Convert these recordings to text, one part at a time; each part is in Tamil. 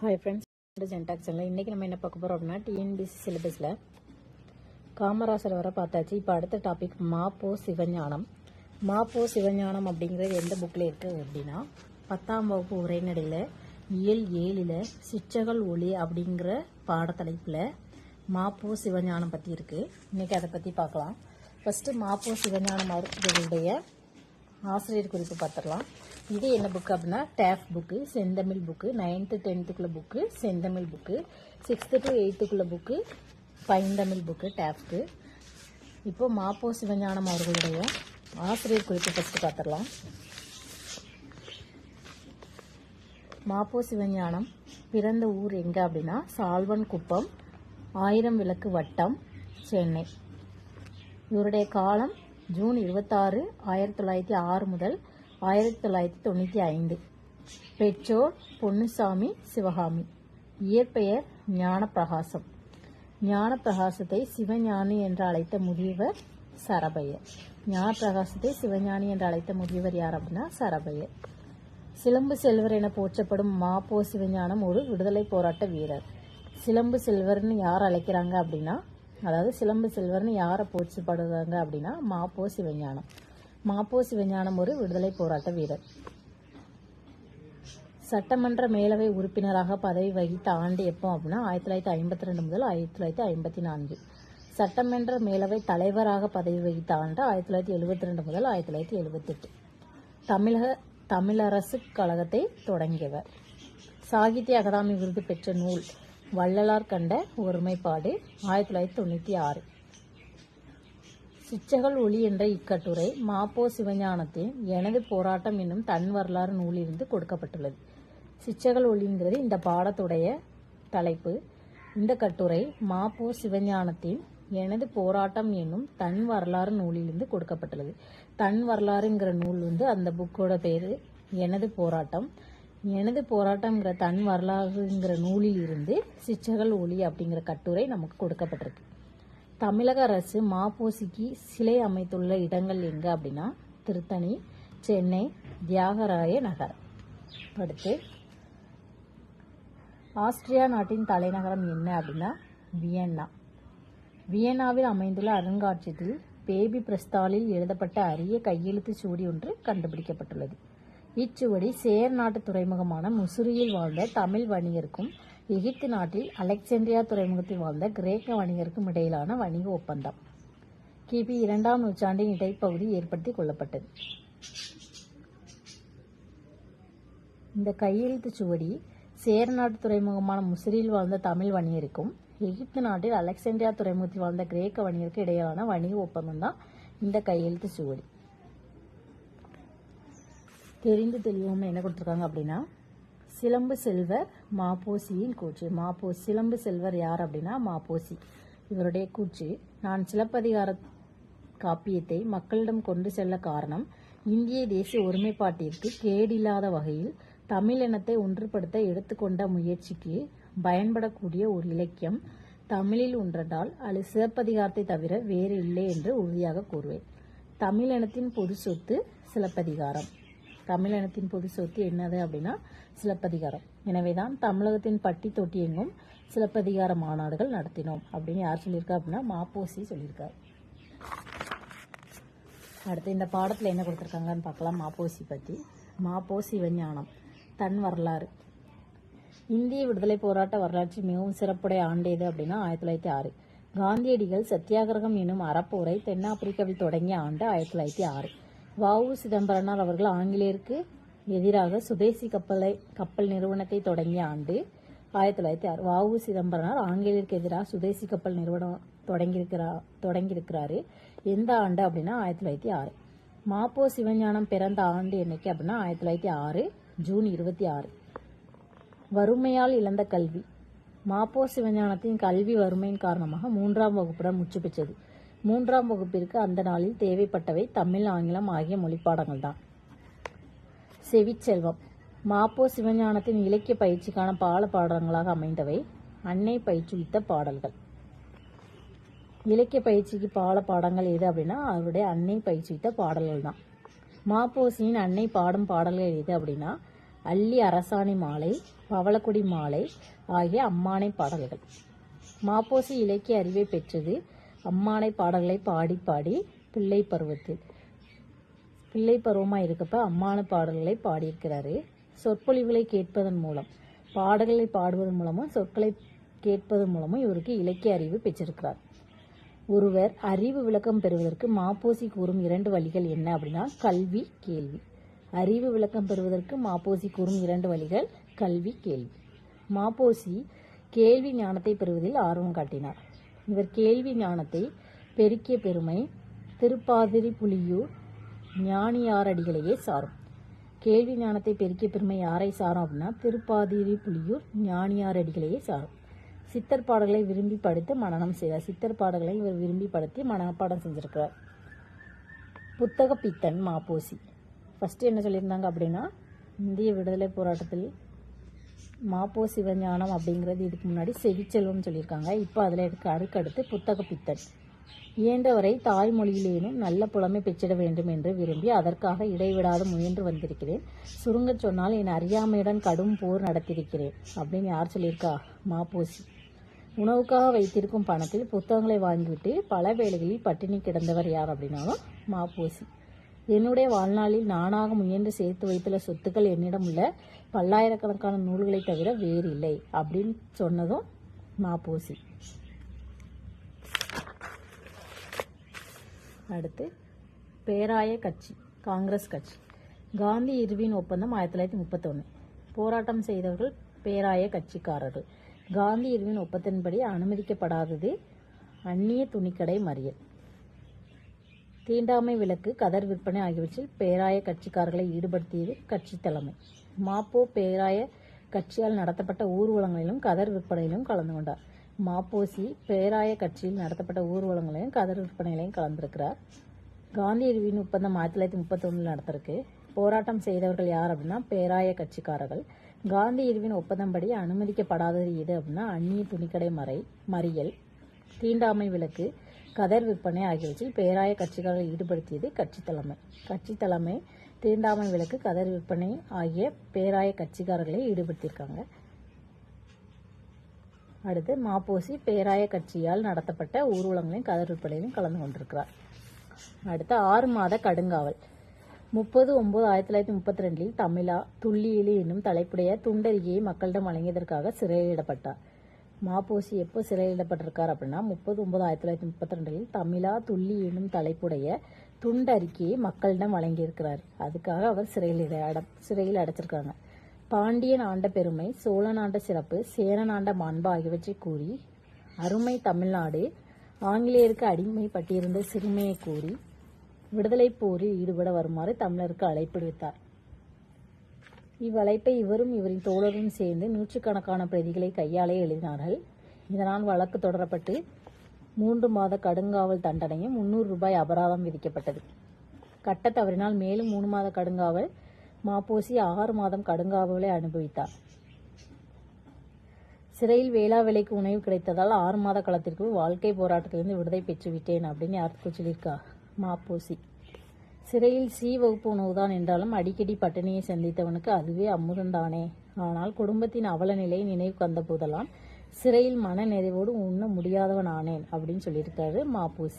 ஹாய் ஃப்ரெண்ட்ஸ் ஜென்டாக்ஸனில் இன்றைக்கி நம்ம என்ன பார்க்க போகிறோம் அப்படின்னா டிஎன்பிசி சிலபஸில் காமராசர் வர பார்த்தாச்சு. இப்போ அடுத்த டாபிக் மாப்போ சிவஞானம். மாப்போ சிவஞானம் அப்படிங்கிறது எந்த புக்கில் இருக்குது அப்படின்னா பத்தாம் வகுப்பு உரைநடையில் இயல் ஏழில் சிற்றகள் ஒளி அப்படிங்கிற பாடத்தலைப்பில் மாப்போ சிவஞானம் பற்றி இருக்குது இன்றைக்கி அதை பற்றி பார்க்கலாம். ஃபஸ்ட்டு மாப்போ சிவஞானம் அவர்களுடைய ஆசிரியர் குறிப்பு பார்த்துடலாம். இது என்ன புக்கு அப்படின்னா டேஃப் book Senthamizh book ninth டென்த்துக்குள்ள book Senthamizh book sixth to எயித்துக்குள்ள book Painthamizh book டேஃப்க்கு இப்போ மாப்போ சிவஞானம் அவர்களுடைய ஆசிரியர் குறிப்பு ஃபஸ்ட்டு பார்த்துடலாம். மாப்போ சிவஞானம் பிறந்த ஊர் எங்கே அப்படின்னா சால்வன் குப்பம் ஆயிரம் விளக்கு வட்டம் சென்னை. இவருடைய காலம் ஜூன் இருபத்தாறு ஆயிரத்தி தொள்ளாயிரத்தி ஆறு முதல் ஆயிரத்தி தொள்ளாயிரத்தி தொண்ணூற்றி ஐந்து. பெற்றோர் பொன்னுசாமி சிவகாமி. இயற்பெயர் ஞானப்பிரகாசம். ஞானப்பிரகாசத்தை சிவஞானி என்று அழைத்த முதியவர் சரபையர். ஞானப்பிரகாசத்தை சிவஞானி என்று அழைத்த முதியவர் யார் அப்படின்னா சரபையர். சிலம்பு செல்வர் என போற்றப்படும் மாப்போ சிவஞானம் ஒரு விடுதலை போராட்ட வீரர். சிலம்பு செல்வர்னு யார் அழைக்கிறாங்க அப்படின்னா அதாவது சிலம்பு செல்வர்னு யாரை போற்றப்படுறாங்க அப்படின்னா மாப்போ சிவஞானம் மாப்போ சிவஞானம் ஒரு விடுதலை போராட்ட வீரர். சட்டமன்ற மேலவை உறுப்பினராக பதவி வகித்த ஆண்டு எப்போ அப்படின்னா ஆயிரத்தி தொள்ளாயிரத்தி ஐம்பத்தி ரெண்டு முதல் ஆயிரத்தி தொள்ளாயிரத்தி ஐம்பத்தி நான்கு. சட்டமன்ற மேலவை தலைவராக பதவி வகித்த ஆண்டு ஆயிரத்தி தொள்ளாயிரத்தி எழுபத்தி ரெண்டு முதல் ஆயிரத்தி தொள்ளாயிரத்தி எழுபத்தெட்டு. தமிழக தமிழரசு கழகத்தை தொடங்கியவர். சாகித்ய அகாதமி விருது பெற்ற நூல் வள்ளலார் கண்ட ஒருமைப்பாடு ஆயிரத்தி தொள்ளாயிரத்தி தொண்ணூற்றி ஆறு. சிச்சகள் ஒளி என்ற இக்கட்டுரை மாப்போ சிவஞானத்தின் எனது போராட்டம் என்னும் தன் வரலாறு நூலிலிருந்து கொடுக்கப்பட்டுள்ளது. சிச்சகள் ஒளிங்கிறது இந்த பாடத்துடைய தலைப்பு. இந்த கட்டுரை மாப்போ சிவஞானத்தின் எனது போராட்டம் என்னும் தன் வரலாறு நூலிலிருந்து கொடுக்கப்பட்டுள்ளது. தன் வரலாறுங்கிற நூல் வந்து அந்த புக்கோட பேர் எனது போராட்டம் எனது போராட்டம்ங்கிற தன் வரலாறுங்கிற நூலில் இருந்து சிச்சகல் ஒளி அப்படிங்கிற கட்டுரை நமக்கு கொடுக்கப்பட்டிருக்கு. தமிழக அரசு மாப்போசிக்கு சிலை அமைத்துள்ள இடங்கள் எங்கே அப்படின்னா திருத்தணி சென்னை தியாகராய நகர். அடுத்து ஆஸ்திரியா நாட்டின் தலைநகரம் என்ன அப்படின்னா வியன்னா. வியன்னாவில் அமைந்துள்ள அருங்காட்சியகத்தில் பேபி பிரஸ்தாலில் எழுதப்பட்ட அரிய கையெழுத்து சூடி ஒன்று கண்டுபிடிக்கப்பட்டுள்ளது. இச்சுவடி சேர் நாட்டு துறைமுகமான முசுரியில் வாழ்ந்த தமிழ் வணிகருக்கும் எகிப்து நாட்டில் அலெக்சாண்டியா துறைமுகத்தில் வாழ்ந்த கிரேக்க வணிகருக்கும் இடையிலான வணிக ஒப்பந்தம். கிபி இரண்டாம் நூற்றாண்டின் இடைப்பகுதி ஏற்படுத்தி கொள்ளப்பட்டது. இந்த கையெழுத்து சுவடி சேர நாட்டு துறைமுகமான முசிறியில் வாழ்ந்த தமிழ் வணிகருக்கும் எகிப்து நாட்டில் அலெக்சாண்டியா துறைமுகத்தில் வாழ்ந்த கிரேக்க வணிகருக்கு இடையிலான வணிக ஒப்பந்தம் தான் இந்த கையெழுத்து சுவடி. தெரிந்து தெளிவோம் என்ன கொடுத்துருக்காங்க அப்படின்னா சிலம்பு செல்வர் மாப்போசியின் கூச்சு மாப்போ சிலம்பு செல்வர் யார் அப்படின்னா மாப்போசி. இவருடைய கூச்சு நான் சிலப்பதிகார காப்பியத்தை மக்களிடம் கொண்டு செல்ல காரணம் இந்திய தேசிய ஒருமைப்பாட்டிற்கு கேடில்லாத வகையில் தமிழ் இனத்தை ஒன்றுபடுத்த எடுத்துக்கொண்ட முயற்சிக்கு பயன்படக்கூடிய ஒரு இலக்கியம் தமிழில் ஒன்றதால் அது சிலப்பதிகாரத்தை தவிர வேறு இல்லை என்று உறுதியாக கூறுவேன். தமிழ் இனத்தின் பொது சொத்து சிலப்பதிகாரம். தமிழினத்தின் பொது சொத்து என்னது அப்படின்னா சிலப்பதிகாரம். எனவேதான் தமிழகத்தின் பட்டி தொட்டி எங்கும் சிலப்பதிகார மாநாடுகள் நடத்தினோம் அப்படின்னு யார் சொல்லியிருக்கா அப்படின்னா மாப்போசி சொல்லியிருக்கார். அடுத்து இந்த பாடத்தில் என்ன கொடுத்துருக்காங்கன்னு பார்க்கலாம் மாப்போசி பற்றி மாப்போ சிவஞானம் தன் வரலாறு. இந்திய விடுதலை போராட்ட வரலாற்றில் மிகவும் சிறப்புடைய ஆண்டு எது அப்படின்னா ஆயிரத்தி தொள்ளாயிரத்தி ஆறு. காந்தியடிகள் சத்தியாகிரகம் எனும் அறப்போரை தென்னாப்பிரிக்காவில் தொடங்கிய ஆண்டு ஆயிரத்தி தொள்ளாயிரத்தி ஆறு. வஉ சிதம்பரனார் அவர்கள் ஆங்கிலேயருக்கு எதிராக சுதேசி கப்பலை கப்பல் நிறுவனத்தை தொடங்கிய ஆண்டு ஆயிரத்தி தொள்ளாயிரத்தி ஆறு வஉ சிதம்பரனார் ஆங்கிலேயருக்கு எதிராக சுதேசி கப்பல் நிறுவனம் தொடங்கியிருக்கிறா தொடங்கியிருக்கிறாரு. எந்த ஆண்டு அப்படின்னா ஆயிரத்தி தொள்ளாயிரத்தி ஆறு. மாப்போ சிவஞானம் பிறந்த ஆண்டு என்னைக்கு அப்படின்னா ஆயிரத்தி தொள்ளாயிரத்தி ஆறு ஜூன் இருபத்தி ஆறு. வறுமையால் இழந்த கல்வி. மாப்போ சிவஞானத்தின் கல்வி வறுமையின் காரணமாக மூன்றாம் வகுப்புடன் முச்சு பெற்றது. மூன்றாம் வகுப்பிற்கு அந்த நாளில் தேவைப்பட்டவை தமிழ் ஆங்கிலம் ஆகிய மொழிப்பாடங்கள் தான் செவிச்செல்வம். மாப்போ சிவஞானத்தின் இலக்கிய பயிற்சிக்கான பால பாடங்களாக அமைந்தவை அன்னை பயிற்றுவித்த பாடல்கள். இலக்கிய பயிற்சிக்கு பால பாடங்கள் எது அப்படின்னா அவருடைய அன்னை பயிற்சிவித்த பாடல்கள் தான் மாப்போசியின் அன்னை பாடும் பாடல்கள் எது அப்படின்னா அள்ளி அரசாணி மாலை பவளக்குடி மாலை ஆகிய அம்மானை பாடல்கள். மாப்போசி இலக்கிய அறிவை பெற்றது அம்மானை பாடல்களை பாடி பாடி பிள்ளை பருவத்தில் பிள்ளை பருவமாக இருக்கப்ப அம்மான பாடல்களை பாடியிருக்கிறாரு. சொற்பொழிவுகளை கேட்பதன் மூலம் பாடல்களை பாடுவதன் மூலமும் சொற்களை கேட்பதன் மூலமும் இவருக்கு இலக்கிய அறிவு பெற்றிருக்கிறார். ஒருவர் அறிவு விளக்கம் பெறுவதற்கு மாப்போசி கூறும் இரண்டு வழிகள் என்ன அப்படின்னா கல்வி கேள்வி. அறிவு விளக்கம் பெறுவதற்கு மாப்போசி கூறும் இரண்டு வழிகள் கல்வி கேள்வி. மாப்போசி கேள்வி ஞானத்தை பெறுவதில் ஆர்வம் காட்டினார். இவர் கேள்வி ஞானத்தை பெருக்கிய பெருமை திருப்பாதிரி புலியூர் ஞானியாரடிகளையே சாரும். கேள்வி ஞானத்தை பெருக்கிய பெருமை யாரை சாரும் அப்படின்னா திருப்பாதிரி புலியூர் ஞானியாரடிகளையே சாரும். சித்தர் பாடல்களை விரும்பி படித்து மனநம் செய்தார். சித்தர் பாடல்களை இவர் விரும்பி படுத்தி மனப்பாடம் செஞ்சிருக்கிறார். புத்தக பித்தன் மாப்போசி. ஃபஸ்ட்டு என்ன சொல்லியிருந்தாங்க அப்படின்னா இந்திய விடுதலை போராட்டத்தில் மாப்போ சிவஞானம் அப்படிங்கிறது இதுக்கு முன்னாடி செவிச்செல்வம்னு சொல்லியிருக்காங்க. இப்போ அதில் இருக்க அடுக்கடுத்து புத்தக பித்தன். இயன்றவரை தாய்மொழியிலேனும் நல்ல புலமை பெற்றிட வேண்டும் என்று விரும்பி அதற்காக இடைவிடாது முயன்று வந்திருக்கிறேன். சுருங்கச் சொன்னால் என் அறியாமையுடன் கடும் போர் நடத்தியிருக்கிறேன் அப்படின்னு யார் சொல்லியிருக்கா? மாப்போசி. உணவுக்காக வைத்திருக்கும் பணத்தில் புத்தகங்களை வாங்கிவிட்டு பல வேளைகளில் பட்டினி கிடந்தவர் யார் அப்படின்னாலும் மாப்போசி. என்னுடைய வாழ்நாளில் நானாக முயன்று சேர்த்து வைத்துள்ள சொத்துக்கள் என்னிடம் உள்ள பல்லாயிரக்கணக்கான நூல்களை தவிர வேறு இல்லை அப்படின்னு சொன்னதும் மாப்போசி அடுத்து பேராய கட்சி காங்கிரஸ் கட்சி. காந்தி இர்வின் ஒப்பந்தம் ஆயிரத்தி தொள்ளாயிரத்தி முப்பத்தொன்று போராட்டம் செய்தவர்கள் பேராய கட்சிக்காரர்கள். காந்தி இர்வின் ஒப்பத்தின்படி அனுமதிக்கப்படாதது அந்நிய துணிக்கடை மறியல். தீண்டாமை விலக்கு கதர் விற்பனை ஆகியவற்றில் பேராய கட்சிக்காரர்களை ஈடுபடுத்தியது கட்சி தலைமை. மாப்போ பேராய கட்சியால் நடத்தப்பட்ட ஊர்வலங்களிலும் கதர் விற்பனையிலும் கலந்து கொண்டார். மாப்போசி பேராய கட்சியில் நடத்தப்பட்ட ஊர்வலங்களையும் கதர் விற்பனைகளையும் கலந்திருக்கிறார். காந்தி ஒப்பந்தம் ஆயிரத்தி தொள்ளாயிரத்தி முப்பத்தொன்னில் நடத்திருக்கு போராட்டம் செய்தவர்கள் யார் அப்படின்னா பேராய கட்சிக்காரர்கள். காந்தி இருவின் ஒப்பந்தம்படி அனுமதிக்கப்படாதது எது அப்படின்னா அந்நிய துணிக்கடை மறை மறியல் தீண்டாமை விலக்கு கதர் விற்பனை ஆகியவற்றில் பேராய கட்சிகளை ஈடுபடுத்தியது கட்சி தலைமை. கட்சி தலைமை தீண்டாமை விலக்கு கதர் விற்பனை ஆகிய பேராய கட்சிக்காரர்களை ஈடுபடுத்தியிருக்காங்க. அடுத்து மாப்போசி பேராய கட்சியால் நடத்தப்பட்ட ஊர்வலங்களையும் கதர் விற்பனையிலும் கலந்து கொண்டிருக்கிறார். அடுத்து ஆறு மாத கடுங்காவல். முப்பது ஒன்பது ஆயிரத்தி தொள்ளாயிரத்தி முப்பத்தி ரெண்டில் தமிழா துள்ளியிலி என்னும் தலைப்புடைய துண்டறியை மக்களிடம் வழங்கியதற்காக சிறையிடப்பட்டார். மாப்போசி எப்போ சிறையிடப்பட்டிருக்கார் அப்படின்னா முப்பது ஒன்பது ஆயிரத்தி தொள்ளாயிரத்தி முப்பத்தி ரெண்டில் தமிழா துள்ளி என்னும் தலைப்புடைய துண்டறிக்கையை மக்களிடம் வழங்கியிருக்கிறார். அதுக்காக அவர் சிறையில் இட- அட- சிறையில் அடைச்சிருக்காங்க. பாண்டியன் ஆண்ட பெருமை சோழன் ஆண்ட சிறப்பு சேரன் ஆண்ட மாண்பு ஆகியவற்றை கூறி அருமை தமிழ்நாடு ஆங்கிலேயருக்கு அடிமைப்பட்டிருந்த சிறுமையை கூறி விடுதலை போரில் ஈடுபட வருமாறு தமிழருக்கு அழைப்பு விடுத்தார். இவ்வழைப்பை இவரும் இவரின் தோழரும் சேர்ந்து நூற்றுக்கணக்கான பிரதிகளை கையாலே எழுதினார்கள். இதனால் வழக்கு தொடரப்பட்டு மூன்று மாத கடுங்காவல் தண்டனையும் முன்னூறு ரூபாய் அபராதம் விதிக்கப்பட்டது. கட்ட தவறினால் மேலும் மூணு மாத கடுங்காவல் மாப்போசி ஆறு மாதம் கடுங்காவலை அனுபவித்தார். சிறையில் வேளா வேலைக்கு உணவு கிடைத்ததால் ஆறு மாத காலத்திற்கு வாழ்க்கை போராட்டத்திலிருந்து விடுதலை பெற்று விட்டேன் அப்படின்னு யாருக்கு சொல்லியிருக்கா மாப்போசி. சிறையில் சி வகுப்பு உணவுதான் என்றாலும் அடிக்கடி பட்டினியை சந்தித்தவனுக்கு அதுவே அமுதந்தானே. ஆனால் குடும்பத்தின் அவல நிலை நினைவுக்கு வந்த போதெல்லாம் சிறையில் மன நிறைவோடு உண்ண முடியாதவன் ஆனேன் அப்படின்னு சொல்லியிருக்காரு மாப்பூஸ்.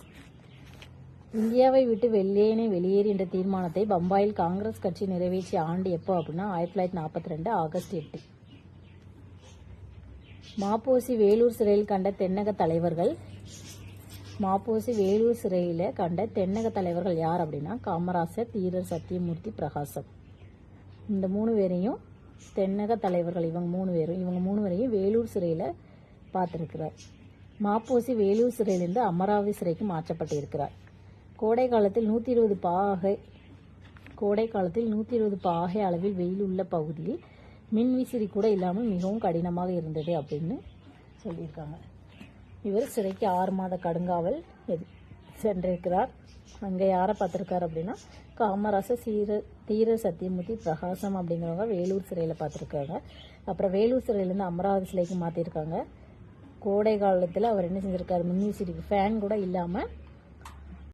இந்தியாவை விட்டு வெள்ளையனே வெளியேறி என்ற தீர்மானத்தை பம்பாயில் காங்கிரஸ் கட்சி நிறைவேற்றிய ஆண்டு எப்போ அப்படின்னா ஆயிரத்தி தொள்ளாயிரத்தி நாற்பத்தி ரெண்டு ஆகஸ்ட் எட்டு. மாப்போசி வேலூர் சிறையில் கண்ட தென்னக தலைவர்கள் மாப்போசி வேலூர் சிறையில் கண்ட தென்னக தலைவர்கள் யார் அப்படின்னா காமராசர் தீரர் சத்தியமூர்த்தி பிரகாசம் இந்த மூணு பேரையும் தென்னக தலைவர்கள் இவங்க மூணு பேரும் இவங்க மூணு பேரையும் வேலூர் சிறையில் பார்த்துருக்கிறார். மாப்போசி வேலூர் சிறையிலிருந்து அமராவதி சிறைக்கு மாற்றப்பட்டிருக்கிறார். கோடை காலத்தில் நூற்றி இருபது பாகை கோடை காலத்தில் நூற்றி இருபது பாகை அளவில் வெயில் உள்ள பகுதியில் மின் விசிறி கூட இல்லாமல் மிகவும் கடினமாக இருந்தது அப்படின்னு சொல்லியிருக்காங்க. இவர் சிறைக்கு ஆறு மாத கடுங்காவல் எது- சென்றிருக்கிறார். அங்கே யாரை பார்த்துருக்காரு அப்படின்னா காமராசர் சீர தீர சத்தியமூர்த்தி பிரகாசம் அப்படிங்கிறவங்க வேலூர் சிறையில் பார்த்துருக்காங்க. அப்புறம் வேலூர் சிறையிலேருந்து அமராவதி சிலைக்கு மாற்றிருக்காங்க கோடை காலத்தில் அவர் என்ன செஞ்சுருக்காரு மின்விசிறிக்கு ஃபேன் கூட இல்லாமல்